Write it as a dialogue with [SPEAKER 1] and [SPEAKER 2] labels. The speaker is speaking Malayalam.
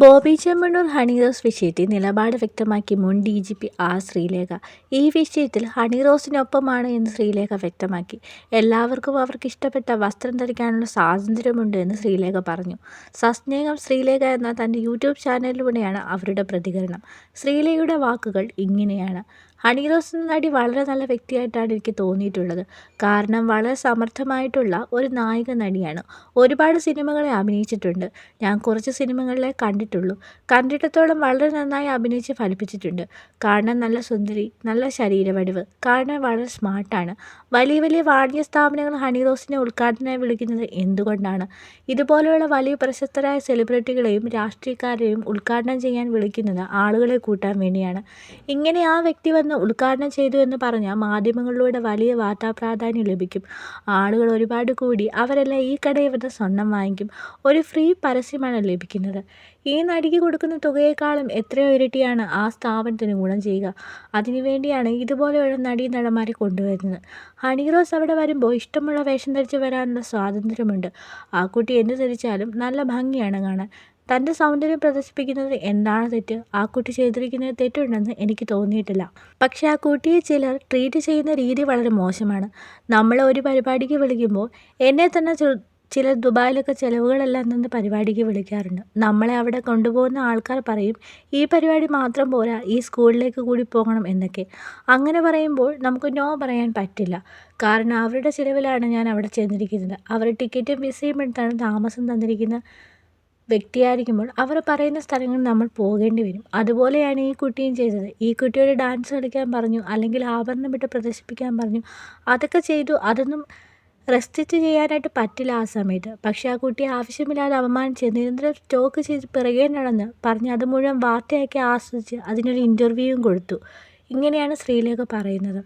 [SPEAKER 1] ബോബി ചെമ്മണ്ണൂർ ഹണിറോസ് വിഷയത്തിൽ നിലപാട് വ്യക്തമാക്കി മുൻ D G P R Sreelekha. ഈ വിഷയത്തിൽ ഹണി ഹണിറോസിനൊപ്പമാണ് എന്ന് ശ്രീലേഖ വ്യക്തമാക്കി. എല്ലാവർക്കും അവർക്ക് ഇഷ്ടപ്പെട്ട വസ്ത്രം ധരിക്കാനുള്ള സ്വാതന്ത്ര്യമുണ്ട് എന്ന് ശ്രീലേഖ പറഞ്ഞു. സസ്നേഹം ശ്രീലേഖ എന്ന തന്റെ യൂട്യൂബ് ചാനലിലൂടെയാണ് അവരുടെ പ്രതികരണം. ശ്രീലേഖയുടെ വാക്കുകൾ ഇങ്ങനെയാണ്. ഹണിറോസ് എന്ന നടി വളരെ നല്ല വ്യക്തിയായിട്ടാണ് എനിക്ക് തോന്നിയിട്ടുള്ളത്. കാരണം വളരെ സമർത്ഥമായിട്ടുള്ള ഒരു നായിക നടിയാണ്. ഒരുപാട് സിനിമകളെ അഭിനയിച്ചിട്ടുണ്ട്. ഞാൻ കുറച്ച് സിനിമകളിലെ കണ്ടിട്ടുള്ളൂ. കണ്ടിടത്തോളം വളരെ നന്നായി അഭിനയിച്ച് ഫലിപ്പിച്ചിട്ടുണ്ട്. കാണാൻ നല്ല സുന്ദരി നല്ല ശരീരവടിവ് കാണാൻ വളരെ സ്മാർട്ടാണ്. വലിയ വലിയ വാണിജ്യ സ്ഥാപനങ്ങൾ ഹണി റോസിനെ ഉദ്ഘാടനമായി വിളിക്കുന്നത് എന്തുകൊണ്ടാണ്? ഇതുപോലെയുള്ള വലിയ പ്രശസ്തരായ സെലിബ്രിറ്റികളെയും രാഷ്ട്രീയക്കാരെയും ഉദ്ഘാടനം ചെയ്യാൻ വിളിക്കുന്നത് ആളുകളെ കൂട്ടാൻ വേണ്ടിയാണ്. ഇങ്ങനെ ആ വ്യക്തി വന്ന് ഉദ്ഘാടനം ചെയ്തു എന്ന് പറഞ്ഞാൽ മാധ്യമങ്ങളിലൂടെ വലിയ വാർത്താ പ്രാധാന്യം ലഭിക്കും. ആളുകൾ ഒരുപാട് കൂടി അവരെല്ലാം ഈ കടയിൽ വന്ന് സ്വർണം വാങ്ങിക്കും. ഒരു ഫ്രീ പരസ്യമാണ് ലഭിക്കുന്നത്. ഈ നടിക്ക് കൊടുക്കുന്ന തുകയേക്കാളും എത്രയോ ഇരട്ടിയാണ് ആ സ്ഥാപനത്തിന് ഗുണം ചെയ്യുക. അതിനുവേണ്ടിയാണ് ഇതുപോലെയുള്ള നടീ നടന്മാരെ കൊണ്ടുവരുന്നത്. ഹണി റോസ് അവിടെ വരുമ്പോൾ ഇഷ്ടമുള്ള വേഷം ധരിച്ച് വരാനുള്ള സ്വാതന്ത്ര്യമുണ്ട്. ആ കുട്ടി എന്ത് ധരിച്ചാലും നല്ല ഭംഗിയാണ് കാണാൻ. തന്റെ സൗന്ദര്യം പ്രദർശിപ്പിക്കുന്നത് എന്താണ് തെറ്റ്? ആ കുട്ടി ചെയ്തിരിക്കുന്നത് തെറ്റുണ്ടെന്ന് എനിക്ക് തോന്നിയിട്ടില്ല. പക്ഷേ ആ കുട്ടിയെ ചിലർ ട്രീറ്റ് ചെയ്യുന്ന രീതി വളരെ മോശമാണ്. നമ്മളെ ഒരു പരിപാടിക്ക് വിളിക്കുമ്പോൾ എന്നെ തന്നെ ചിലർ ദുബായിലൊക്കെ ചിലവുകളെല്ലാം തന്നെ പരിപാടിക്ക് വിളിക്കാറുണ്ട്. നമ്മളെ അവിടെ കൊണ്ടുപോകുന്ന ആൾക്കാർ പറയും ഈ പരിപാടി മാത്രം പോരാ ഈ സ്കൂളിലേക്ക് കൂടി പോകണം എന്നൊക്കെ. അങ്ങനെ പറയുമ്പോൾ നമുക്ക് നോ പറയാൻ പറ്റില്ല. കാരണം അവരുടെ ചിലവിലാണ് ഞാൻ അവിടെ ചെന്നിരിക്കുന്നത്. അവർ ടിക്കറ്റും വിസയും എടുത്താണ് താമസം തന്നിരിക്കുന്ന വ്യക്തിയായിരിക്കുമ്പോൾ അവർ പറയുന്ന സ്ഥലങ്ങളിൽ നമ്മൾ പോകേണ്ടി വരും. അതുപോലെയാണ് ഈ കുട്ടിയും ചെയ്തത്. ഈ കുട്ടിയോട് ഡാൻസ് കളിക്കാൻ പറഞ്ഞു അല്ലെങ്കിൽ ആഭരണം ഇട്ട് പ്രദർശിപ്പിക്കാൻ പറഞ്ഞു. അതൊക്കെ ചെയ്തു. അതൊന്നും റെസ്ട്രിക്റ്റ് ചെയ്യാനായിട്ട് പറ്റില്ല ആ സമയത്ത്. പക്ഷേ ആ കുട്ടിയെ ആവശ്യമില്ലാതെ അപമാനിച്ച് നിരന്തരം സ്റ്റോക്ക് ചെയ്ത് പിറകെ നടന്ന് പറഞ്ഞ് അത് മുഴുവൻ വാർത്തയാക്കി ആസ്വദിച്ച് അതിനൊരു ഇന്റർവ്യൂവും കൊടുത്തു. ഇങ്ങനെയാണ് ശ്രീലേഖ പറയുന്നത്.